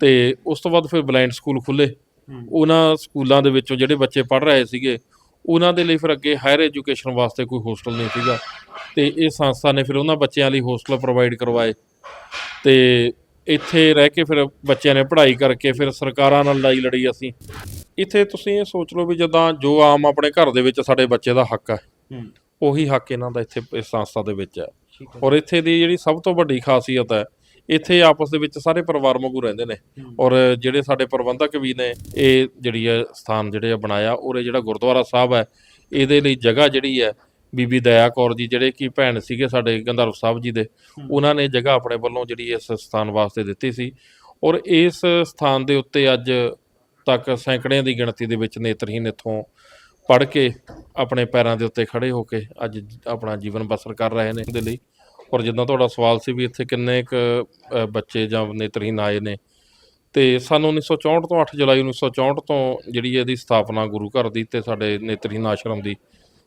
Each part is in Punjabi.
ਤੇ ਉਸ ਤੋਂ ਬਾਅਦ ਫਿਰ ਬਲਾਈਂਡ ਸਕੂਲ ਖੁੱਲੇ ਉਹਨਾਂ ਸਕੂਲਾਂ ਦੇ ਵਿੱਚੋਂ ਜਿਹੜੇ ਬੱਚੇ ਪੜ੍ਹ ਰਹੇ ਸੀਗੇ ਉਹਨਾਂ ਦੇ ਲਈ ਫਿਰ ਅੱਗੇ ਹਾਇਰ ਐਜੂਕੇਸ਼ਨ ਵਾਸਤੇ ਕੋਈ ਹੋਸਟਲ ਨਹੀਂ ਸੀਗਾ। ਤੇ ਇਹ ਸੰਸਥਾ ਨੇ ਫਿਰ ਉਹਨਾਂ ਬੱਚਿਆਂ ਲਈ ਹੋਸਟਲ ਪ੍ਰੋਵਾਈਡ ਕਰਵਾਏ। ਤੇ ਇੱਥੇ ਰਹਿ ਕੇ ਫਿਰ ਬੱਚਿਆਂ ਨੇ ਪੜ੍ਹਾਈ ਕਰਕੇ ਫਿਰ ਸਰਕਾਰਾਂ ਨਾਲ ਲੜਾਈ ਲੜੀ ਅਸੀਂ। ਇੱਥੇ ਤੁਸੀਂ ਇਹ ਸੋਚ ਲਓ ਵੀ ਜਦਾਂ ਜੋ ਆਮ ਆਪਣੇ ਘਰ ਦੇ ਵਿੱਚ ਸਾਡੇ ਬੱਚੇ ਦਾ ਹੱਕ ਹੈ। ਉਹੀ ਹੱਕ ਇਹਨਾਂ ਦਾ ਇੱਥੇ ਇਸ ਸੰਸਥਾ ਦੇ ਵਿੱਚ ਹੈ ਔਰ ਇੱਥੇ ਦੀ ਜਿਹੜੀ ਸਭ ਤੋਂ ਵੱਡੀ ਖਾਸੀਅਤ ਹੈ ਇੱਥੇ ਆਪਸ ਦੇ ਵਿੱਚ ਸਾਰੇ ਪਰਿਵਾਰ ਵਾਂਗੂ ਰਹਿੰਦੇ ਨੇ। ਔਰ ਜਿਹੜੇ ਸਾਡੇ ਪ੍ਰਬੰਧਕ ਵੀ ਨੇ ਇਹ ਜਿਹੜੀ ਹੈ ਸਥਾਨ ਜਿਹੜੇ ਆ ਬਣਾਇਆ ਔਰ ਇਹ ਜਿਹੜਾ ਗੁਰਦੁਆਰਾ ਸਾਹਿਬ ਹੈ ਇਹਦੇ ਲਈ ਜਗ੍ਹਾ ਜਿਹੜੀ ਹੈ ਬੀਬੀ ਦਇਆ ਕੌਰ ਜੀ ਜਿਹੜੇ ਕਿ ਭੈਣ ਸੀਗੇ ਸਾਡੇ ਗੰਧਰਵ ਸਾਹਿਬ ਜੀ ਦੇ ਉਹਨਾਂ ਨੇ ਜਗ੍ਹਾ ਆਪਣੇ ਵੱਲੋਂ ਜਿਹੜੀ ਇਸ ਸਥਾਨ ਵਾਸਤੇ ਦਿੱਤੀ ਸੀ। ਔਰ ਇਸ ਸਥਾਨ ਦੇ ਉੱਤੇ ਅੱਜ ਤੱਕ ਸੈਂਕੜਿਆਂ ਦੀ ਗਿਣਤੀ ਦੇ ਵਿੱਚ ਨੇਤਰਹੀਨ ਇੱਥੋਂ ਪੜ੍ਹ ਕੇ ਆਪਣੇ ਪੈਰਾਂ ਦੇ ਉੱਤੇ ਖੜੇ ਹੋ ਕੇ ਅੱਜ ਆਪਣਾ ਜੀਵਨ ਬਸਰ ਕਰ ਰਹੇ ਨੇ। ਦੇ ਲਈ ਔਰ ਜਿੱਦਾਂ ਤੁਹਾਡਾ ਸਵਾਲ ਸੀ ਵੀ ਇੱਥੇ ਕਿੰਨੇ ਕ ਬੱਚੇ ਜਾਂ ਨੇਤਰਹੀਨ ਆਏ ਨੇ, ਤੇ ਸਾਨੂੰ 1964 ਤੋਂ 8 ਜੁਲਾਈ 1964 ਤੋਂ ਜਿਹੜੀ ਇਹਦੀ ਸਥਾਪਨਾ ਗੁਰੂ ਘਰ ਦੀ ਤੇ ਸਾਡੇ ਨੇਤਰਹੀਨ ਆਸ਼ਰਮ ਦੀ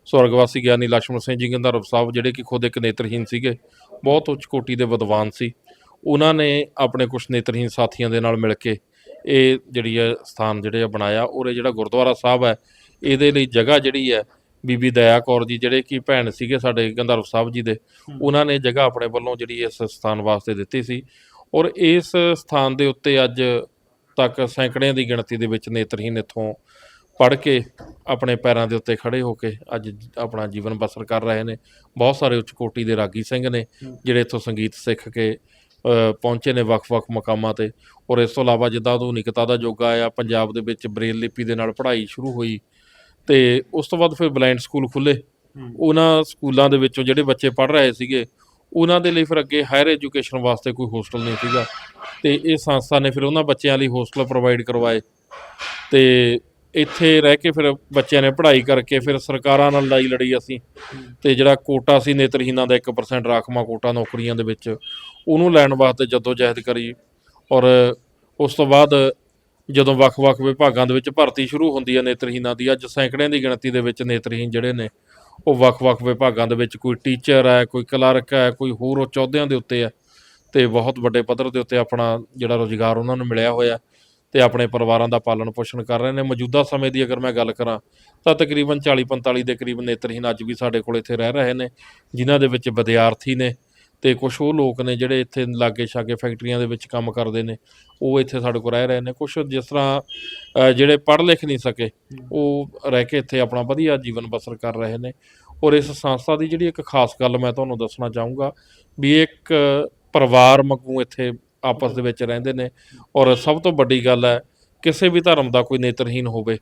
ਸਵਰਗਵਾਸੀ ਗਿਆਨੀ ਲక్ష్ਮਣ ਸਿੰਘ ਜੀ ਗੰਧਰਵ ਸਾਹਿਬ, ਜਿਹੜੇ ਕਿ ਖੁਦ ਇੱਕ ਨੇਤਰਹੀਨ ਸੀਗੇ, ਬਹੁਤ ਉੱਚ ਕੋਟੀ ਦੇ ਵਿਦਵਾਨ ਸੀ, ਉਹਨਾਂ ਨੇ ਆਪਣੇ ਕੁਝ ਨੇਤਰਹੀਨ ਸਾਥੀਆਂ ਦੇ ਨਾਲ ਮਿਲ ਕੇ ਇਹ ਜਿਹੜੀ ਹੈ ਸਥਾਨ ਜਿਹੜੇ ਆ ਬਣਾਇਆ, ਔਰ ਇਹ ਜਿਹੜਾ ਗੁਰਦੁਆਰਾ ਸਾਹਿਬ ਹੈ, ਇਹਦੇ ਲਈ ਜਗ੍ਹਾ ਜਿਹੜੀ ਹੈ ਬੀਬੀ ਦਇਆ ਕੌਰ ਜੀ ਜਿਹੜੇ ਕਿ ਭੈਣ ਸੀਗੇ ਸਾਡੇ ਗੰਧਰਵ ਸਾਹਿਬ ਜੀ ਦੇ ਉਹਨਾਂ ਨੇ ਜਗ੍ਹਾ ਆਪਣੇ ਵੱਲੋਂ ਜਿਹੜੀ ਇਸ ਸਥਾਨ ਵਾਸਤੇ ਦਿੱਤੀ ਸੀ। ਔਰ ਇਸ ਸਥਾਨ ਦੇ ਉੱਤੇ ਅੱਜ ਤੱਕ ਸੈਂਕੜਿਆਂ ਦੀ ਗਿਣਤੀ ਦੇ ਵਿੱਚ ਨੇਤਰਹੀਨ ਇੱਥੋਂ ਪੜ੍ਹ ਕੇ ਆਪਣੇ ਪੈਰਾਂ ਦੇ ਉੱਤੇ ਖੜੇ ਹੋ ਕੇ ਅੱਜ ਆਪਣਾ ਜੀਵਨ ਬਸਰ ਕਰ ਰਹੇ ਨੇ। ਬਹੁਤ ਸਾਰੇ ਉੱਚ ਕੋਟੀ ਦੇ ਰਾਗੀ ਸਿੰਘ ਨੇ ਜਿਹੜੇ ਇੱਥੋਂ ਸੰਗੀਤ ਸਿੱਖ ਕੇ ਪਹੁੰਚੇ ਨੇ ਵੱਖ-ਵੱਖ ਮਕਾਮਾਂ ਤੇ। ਔਰ ਇਸ ਤੋਂ ਇਲਾਵਾ ਜਿੱਦਾਂ ਆਧੁਨਿਕਤਾ ਦਾ ਯੁੱਗ ਆਇਆ ਪੰਜਾਬ ਦੇ ਵਿੱਚ ਬ੍ਰੇਲ ਲਿਪੀ ਦੇ ਨਾਲ ਪੜ੍ਹਾਈ ਸ਼ੁਰੂ ਹੋਈ। ਤੇ ਉਸ ਤੋਂ ਬਾਅਦ ਫਿਰ ਬਲਾਈਂਡ ਸਕੂਲ ਖੁੱਲੇ ਉਹਨਾਂ ਸਕੂਲਾਂ ਦੇ ਵਿੱਚੋਂ ਜਿਹੜੇ ਬੱਚੇ ਪੜ੍ਹ ਰਹੇ ਸੀਗੇ ਉਹਨਾਂ ਦੇ ਲਈ ਫਿਰ ਅੱਗੇ ਹਾਇਰ ਐਜੂਕੇਸ਼ਨ ਵਾਸਤੇ ਕੋਈ ਹੋਸਟਲ ਨਹੀਂ ਸੀਗਾ। ਤੇ ਇਹ ਸੰਸਥਾ ਨੇ ਫਿਰ ਉਹਨਾਂ ਬੱਚਿਆਂ ਲਈ ਹੋਸਟਲ ਪ੍ਰੋਵਾਈਡ ਕਰਵਾਏ। ਤੇ ਇੱਥੇ ਰਹਿ ਕੇ ਫਿਰ ਬੱਚਿਆਂ ਨੇ ਪੜ੍ਹਾਈ ਕਰਕੇ ਫਿਰ ਸਰਕਾਰਾਂ ਨਾਲ ਲੜਾਈ ਲੜੀ ਅਸੀਂ। ਤੇ ਜਿਹੜਾ ਕੋਟਾ ਸੀ ਨੇਤਰਹੀਨਾਂ ਦਾ 1% ਰਾਖਵਾਂ ਕੋਟਾ ਨੌਕਰੀਆਂ ਦੇ ਵਿੱਚ ਉਹਨੂੰ ਲੈਣ ਵਾਸਤੇ ਜਦੋਜਹਿਦ ਕਰੀ ਔਰ ਉਸ ਤੋਂ ਬਾਅਦ ਜਦੋਂ ਵੱਖ-ਵੱਖ ਵਿਭਾਗਾਂ ਦੇ ਵਿੱਚ ਭਰਤੀ ਸ਼ੁਰੂ ਹੁੰਦੀ ਹੈ ਨੇਤਰਹੀਨਾਂ ਦੀ, ਅੱਜ ਸੈਂਕੜਿਆਂ ਦੀ ਗਿਣਤੀ ਦੇ ਵਿੱਚ ਨੇਤਰਹੀਨ ਜਿਹੜੇ ਨੇ, ਉਹ ਵੱਖ-ਵੱਖ ਵਿਭਾਗਾਂ ਦੇ ਵਿੱਚ ਕੋਈ ਟੀਚਰ ਹੈ, ਕੋਈ ਕਲਰਕ ਹੈ, ਕੋਈ ਹੋਰ ਉਹ ਚੌਦਿਆਂ ਦੇ ਉੱਤੇ ਹੈ ਤੇ ਬਹੁਤ ਵੱਡੇ ਪੱਧਰ ਦੇ ਉੱਤੇ ਆਪਣਾ ਜਿਹੜਾ ਰੋਜ਼ਗਾਰ ਉਹਨਾਂ ਨੂੰ ਮਿਲਿਆ ਹੋਇਆ ਤੇ ਆਪਣੇ ਪਰਿਵਾਰਾਂ ਦਾ ਪਾਲਣ ਪੋਸ਼ਣ ਕਰ ਰਹੇ ਨੇ। ਮੌਜੂਦਾ ਸਮੇਂ ਦੀ ਅਗਰ ਮੈਂ ਗੱਲ ਕਰਾਂ, ਤਾਂ ਤਕਰੀਬਨ 40-45 ਦੇ ਕਰੀਬ ਨੇਤਰਹੀਨ ਅੱਜ ਵੀ ਸਾਡੇ ਕੋਲ ਇੱਥੇ ਰਹਿ ਰਹੇ ਨੇ, ਜਿਨ੍ਹਾਂ ਦੇ ਵਿੱਚ ਵਿਦਿਆਰਥੀ ਨੇ ਤੇ ਕੁਝ ਉਹ ਲੋਕ ਨੇ ਜਿਹੜੇ ਇੱਥੇ ਲਾਗੇ ਛਾਗੇ ਫੈਕਟਰੀਆਂ ਦੇ ਵਿੱਚ ਕੰਮ ਕਰਦੇ ਨੇ, ਉਹ ਇੱਥੇ ਸਾਡੇ ਕੋਲ ਰਹਿ ਰਹੇ ਨੇ। ਕੁਝ ਜਿਸ ਤਰ੍ਹਾਂ ਜਿਹੜੇ ਪੜ੍ਹ ਲਿਖ ਨਹੀਂ ਸਕੇ, ਉਹ ਰਹਿ ਕੇ ਇੱਥੇ ਆਪਣਾ ਵਧੀਆ ਜੀਵਨ ਬਸਰ ਕਰ ਰਹੇ ਨੇ। ਔਰ ਇਸ ਸੰਸਥਾ ਦੀ ਜਿਹੜੀ ਇੱਕ ਖਾਸ ਗੱਲ ਮੈਂ ਤੁਹਾਨੂੰ ਦੱਸਣਾ ਚਾਹੂੰਗਾ, ਵੀ ਇੱਕ ਪਰਿਵਾਰ ਵਾਂਗੂ ਇੱਥੇ ਆਪਸ ਦੇ ਵਿੱਚ ਰਹਿੰਦੇ ਨੇ। ਔਰ ਸਭ ਤੋਂ ਵੱਡੀ ਗੱਲ ਹੈ, ਕਿਸੇ ਵੀ ਧਰਮ ਦਾ ਕੋਈ ਨੇਤਰਹੀਨ ਹੋਵੇ,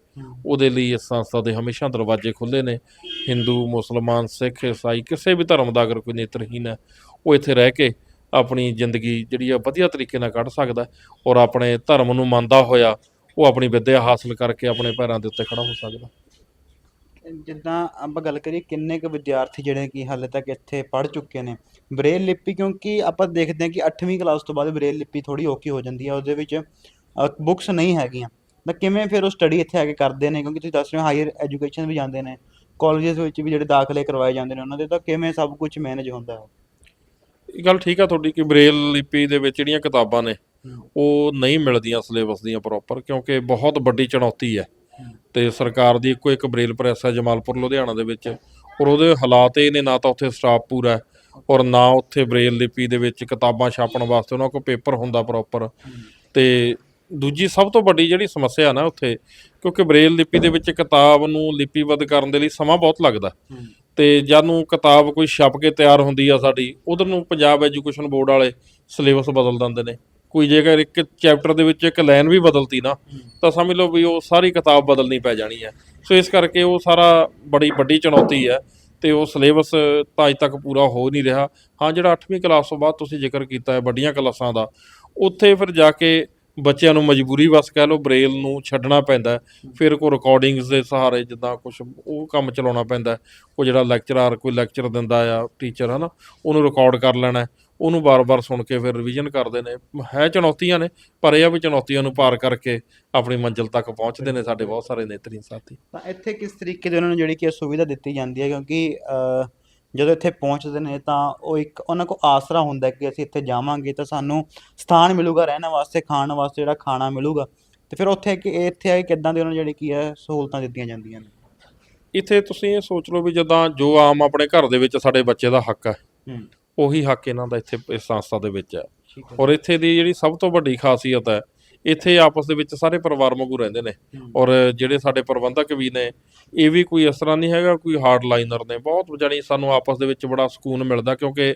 ਉਹਦੇ ਲਈ ਇਸ ਸੰਸਥਾ ਦੇ ਹਮੇਸ਼ਾ ਦਰਵਾਜ਼ੇ ਖੁੱਲੇ ਨੇ। ਹਿੰਦੂ, ਮੁਸਲਮਾਨ, ਸਿੱਖ, ਈਸਾਈ, ਕਿਸੇ ਵੀ ਧਰਮ ਦਾ ਅਗਰ ਕੋਈ ਨੇਤਰਹੀਨ ਹੈ ਉਹ ਇੱਥੇ ਰਹਿ ਕੇ ਆਪਣੀ ਜ਼ਿੰਦਗੀ ਜਿਹੜੀ ਆ ਵਧੀਆ ਤਰੀਕੇ ਨਾਲ ਕੱਢ ਸਕਦਾ ਔਰ ਆਪਣੇ ਧਰਮ ਨੂੰ ਮੰਨਦਾ ਹੋਇਆ ਉਹ ਆਪਣੀ ਵਿੱਦਿਆ ਹਾਸਲ ਕਰਕੇ ਆਪਣੇ ਪੈਰਾਂ ਦੇ ਉੱਤੇ ਖੜਾ ਹੋ ਸਕਦਾ ਜਿੱਦਾਂ ਆਪਾਂ ਗੱਲ ਕਰੀਏ ਕਿੰਨੇ ਕੁ ਵਿਦਿਆਰਥੀ ਜਿਹੜੇ ਕਿ ਹਾਲੇ ਤੱਕ ਇੱਥੇ ਪੜ੍ਹ ਚੁੱਕੇ ਨੇ, ਬ੍ਰੇਲ ਲਿਪੀ ਕਿਉਂਕਿ ਆਪਾਂ ਦੇਖਦੇ ਹਾਂ ਕਿ 8ਵੀਂ ਕਲਾਸ ਤੋਂ ਬਾਅਦ ਬ੍ਰੇਲ ਲਿਪੀ ਥੋੜੀ ਔਖੀ ਹੋ ਜਾਂਦੀ ਹੈ, ਉਹਦੇ ਵਿੱਚ ਬੁੱਕਸ ਨਹੀਂ ਹੈਗੀਆਂ। ਤਾਂ ਕਿਵੇਂ ਫਿਰ ਉਹ ਸਟੱਡੀ ਇੱਥੇ ਆ ਕੇ ਕਰਦੇ ਨੇ? ਕਿਉਂਕਿ ਤੁਸੀਂ ਦੱਸ ਰਹੇ ਹੋ ਹਾਇਰ ਐਜੂਕੇਸ਼ਨ ਵੀ ਜਾਂਦੇ ਨੇ ਕਾਲਜਸ ਵਿੱਚ ਵੀ ਜਿਹੜੇ ਦਾਖਲੇ ਕਰਵਾਏ ਜਾਂਦੇ ਨੇ ਉਹਨਾਂ ਦੇ, ਤਾਂ ਕਿਵੇਂ ਸਭ ਕੁਝ ਮੈਨੇਜ ਹੁੰਦਾ ਹੈ? ਇਹ ਗੱਲ ਠੀਕ ਆ ਤੁਹਾਡੀ ਕਿ ਬ੍ਰੇਲ ਲਿਪੀ ਦੇ ਵਿੱਚ ਜਿਹੜੀਆਂ ਕਿਤਾਬਾਂ ਨੇ ਉਹ ਨਹੀਂ ਮਿਲਦੀਆਂ ਸਿਲੇਬਸ ਦੀਆਂ ਪ੍ਰੋਪਰ ਕਿਉਂਕਿ ਬਹੁਤ ਵੱਡੀ ਚੁਣੌਤੀ ਹੈ। ਤੇ ਸਰਕਾਰ ਦੀ ਇੱਕੋ ਇੱਕ ਬ੍ਰੇਲ ਪ੍ਰੈਸ ਹੈ ਜਮਾਲਪੁਰ ਲੁਧਿਆਣਾ ਦੇ ਵਿੱਚ ਔਰ ਉਹਦੇ ਹਾਲਾਤ ਇਹ ਨੇ ਨਾ ਤਾਂ ਉੱਥੇ ਸਟਾਫ ਪੂਰਾ ਹੈ ਔਰ ਨਾ ਉੱਥੇ ਬ੍ਰੇਲ ਲਿਪੀ ਦੇ ਵਿੱਚ ਕਿਤਾਬਾਂ ਛਾਪਣ ਵਾਸਤੇ ਉਹਨਾਂ ਕੋਲ ਪੇਪਰ ਹੁੰਦਾ ਪ੍ਰੋਪਰ ਤੇ ਦੂਜੀ ਸਭ ਤੋਂ ਵੱਡੀ ਜਿਹੜੀ ਸਮੱਸਿਆ ਨਾ ਉੱਥੇ ਕਿਉਂਕਿ ਬ੍ਰੇਲ ਲਿਪੀ ਦੇ ਵਿੱਚ ਕਿਤਾਬ ਨੂੰ ਲਿਪੀਬੱਧ ਕਰਨ ਦੇ ਲਈ ਸਮਾਂ ਬਹੁਤ ਲੱਗਦਾ। ਤੇ ਜਦ ਨੂੰ ਕਿਤਾਬ ਕੋਈ ਛਪ ਕੇ ਤਿਆਰ ਹੁੰਦੀ ਆ ਸਾਡੀ, ਉਧਰ ਨੂੰ ਪੰਜਾਬ ਐਜੂਕੇਸ਼ਨ ਬੋਰਡ ਵਾਲੇ ਸਿਲੇਬਸ ਬਦਲ ਦਿੰਦੇ ਨੇ। ਕੋਈ ਜੇਕਰ ਇੱਕ ਚੈਪਟਰ ਦੇ ਵਿੱਚ ਇੱਕ ਲਾਈਨ ਵੀ ਬਦਲਤੀ ਨਾ, ਤਾਂ ਸਮਝ ਲਓ ਵੀ ਉਹ ਸਾਰੀ ਕਿਤਾਬ ਬਦਲਣੀ ਪੈ ਜਾਣੀ ਹੈ ਸੋ ਇਸ ਕਰਕੇ ਉਹ ਸਾਰਾ ਬੜੀ ਵੱਡੀ ਚੁਣੌਤੀ ਹੈ ਤੇ ਉਹ ਸਿਲੇਬਸ ਤਾਂ ਅਜੇ ਤੱਕ ਪੂਰਾ ਹੋ ਨਹੀਂ ਰਿਹਾ। ਹਾਂ, ਜਿਹੜਾ 8ਵੀਂ ਕਲਾਸ ਤੋਂ ਬਾਅਦ ਤੁਸੀਂ ਜ਼ਿਕਰ ਕੀਤਾ ਹੈ, ਵੱਡੀਆਂ ਕਲਾਸਾਂ ਦਾ, ਉੱਥੇ ਫਿਰ ਜਾ ਕੇ ਬੱਚਿਆਂ ਨੂੰ ਮਜਬੂਰੀ ਵਸ ਕਹਿ ਲਓ ਬ੍ਰੇਲ ਨੂੰ ਛੱਡਣਾ ਪੈਂਦਾ ਹੈ। ਫਿਰ ਕੋ ਰਿਕਾਰਡਿੰਗਸ ਦੇ ਸਹਾਰੇ ਜਿੱਦਾਂ ਕੁਝ ਉਹ ਕੰਮ ਚਲਾਉਣਾ ਪੈਂਦਾ ਹੈ। ਉਹ ਜਿਹੜਾ ਲੈਕਚਰਰ ਕੋਈ ਲੈਕਚਰ ਦਿੰਦਾ ਆ ਟੀਚਰ ਹਨਾ ਉਹਨੂੰ ਰਿਕਾਰਡ ਕਰ ਲੈਣਾ ਹੈ। ਉਹਨੂੰ ਬਾਰ-ਬਾਰ ਸੁਣ ਕੇ ਫਿਰ ਰਿਵੀਜ਼ਨ ਕਰਦੇ ਨੇ ਹੈ ਚੁਣੌਤੀਆਂ ਨੇ ਪਰ ਇਹ ਆ ਵੀ ਚੁਣੌਤੀਆਂ ਨੂੰ ਪਾਰ ਕਰਕੇ ਆਪਣੀ ਮੰਜ਼ਿਲ ਤੱਕ ਪਹੁੰਚਦੇ ਨੇ ਸਾਡੇ ਬਹੁਤ ਸਾਰੇ ਨੇਤਰੀ ਸਾਥੀ ਤਾਂ ਇੱਥੇ ਕਿਸ ਤਰੀਕੇ ਦੀ ਉਹਨਾਂ ਨੂੰ ਜਿਹੜੀ ਕਿ ਇਹ ਸੁਵਿਧਾ ਦਿੱਤੀ ਜਾਂਦੀ ਹੈ ਕਿਉਂਕਿ ਅ, ਜਦੋਂ ਇੱਥੇ ਪਹੁੰਚਦੇ ਨੇ ਤਾਂ ਉਹ ਇੱਕ ਉਹਨਾਂ ਕੋਲ ਆਸਰਾ ਹੁੰਦਾ ਕਿ ਅਸੀਂ ਇੱਥੇ ਜਾਵਾਂਗੇ ਤਾਂ ਸਾਨੂੰ ਸਥਾਨ ਮਿਲੂਗਾ ਰਹਿਣ ਵਾਸਤੇ ਖਾਣ ਵਾਸਤੇ ਜਿਹੜਾ ਖਾਣਾ ਮਿਲੂਗਾ। ਤੇ ਫਿਰ ਉੱਥੇ ਕਿ ਇੱਥੇ ਆ ਕੇ ਕਿੱਦਾਂ ਦੀ ਉਹਨਾਂ ਜਿਹੜੀ ਕੀ ਹੈ ਸਹੂਲਤਾਂ ਦਿੱਤੀਆਂ ਜਾਂਦੀਆਂ ਨੇ? ਇੱਥੇ ਤੁਸੀਂ ਇਹ ਸੋਚ ਲਓ ਵੀ ਜਦਾਂ ਜੋ ਆਮ ਆਪਣੇ ਘਰ ਦੇ ਵਿੱਚ ਸਾਡੇ ਬੱਚੇ ਦਾ ਹੱਕ ਹੈ ਹੂੰ। ਉਹੀ ਹੱਕ ਇਹਨਾਂ ਦਾ ਇੱਥੇ ਇਸ ਸੰਸਥਾ ਦੇ ਵਿੱਚ ਹੈ। ਔਰ ਇੱਥੇ ਦੀ ਜਿਹੜੀ ਸਭ ਤੋਂ ਵੱਡੀ ਖਾਸੀਅਤ ਹੈ ਇੱਥੇ ਆਪਸ ਦੇ ਵਿੱਚ ਸਾਰੇ ਪਰਿਵਾਰ ਵਾਂਗੂ ਰਹਿੰਦੇ ਨੇ। ਔਰ ਜਿਹੜੇ ਸਾਡੇ ਪ੍ਰਬੰਧਕ ਵੀ ਨੇ ਇਹ ਵੀ ਕੋਈ ਇਸ ਤਰ੍ਹਾਂ ਨਹੀਂ ਹੈਗਾ ਕੋਈ ਹਾਰਡ ਲਾਈਨਰ ਨੇ ਬਹੁਤ ਜਾਣੀ ਸਾਨੂੰ ਆਪਸ ਦੇ ਵਿੱਚ ਬੜਾ ਸਕੂਨ ਮਿਲਦਾ ਕਿਉਂਕਿ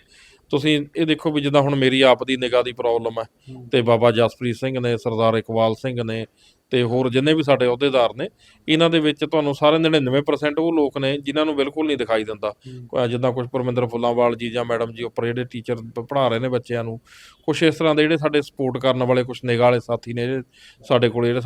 ਤੁਸੀਂ ਇਹ ਦੇਖੋ ਵੀ ਜਿੱਦਾਂ ਹੁਣ ਮੇਰੀ ਆਪ ਦੀ ਨਿਗਾਹ ਦੀ ਪ੍ਰੋਬਲਮ ਹੈ। ਤੇ ਬਾਬਾ ਜਸਪ੍ਰੀਤ ਸਿੰਘ ਨੇ ਸਰਦਾਰ ਇਕਬਾਲ ਸਿੰਘ ਨੇ ਤੇ ਹੋਰ ਜਿੰਨੇ ਵੀ ਸਾਡੇ ਅਹੁਦੇਦਾਰ ਨੇ ਇਹਨਾਂ ਦੇ ਵਿੱਚ ਤੁਹਾਨੂੰ ਸਾਰੇ 99% ਉਹ ਲੋਕ ਨੇ ਜਿਨ੍ਹਾਂ ਨੂੰ ਬਿਲਕੁਲ ਨਹੀਂ ਦਿਖਾਈ ਦਿੰਦਾ ਜਿੱਦਾਂ ਕੁਝ ਪਰਮਿੰਦਰ ਫੁੱਲਾਂਵਾਲ ਜੀ ਜਾਂ ਮੈਡਮ ਜੀ ਉੱਪਰ ਜਿਹੜੇ ਟੀਚਰ ਪੜ੍ਹਾ ਰਹੇ ਨੇ ਬੱਚਿਆਂ ਨੂੰ ਕੁਝ ਇਸ ਤਰ੍ਹਾਂ ਦੇ ਜਿਹੜੇ ਸਾਡੇ ਸਪੋਰਟ ਕਰਨ ਵਾਲੇ ਕੁਝ ਨਿਗਾਹ ਵਾਲੇ ਸਾਥੀ ਨੇ ਜਿਹੜੇ ਸਾਡੇ ਕੋਲ ਜਿਹੜੇ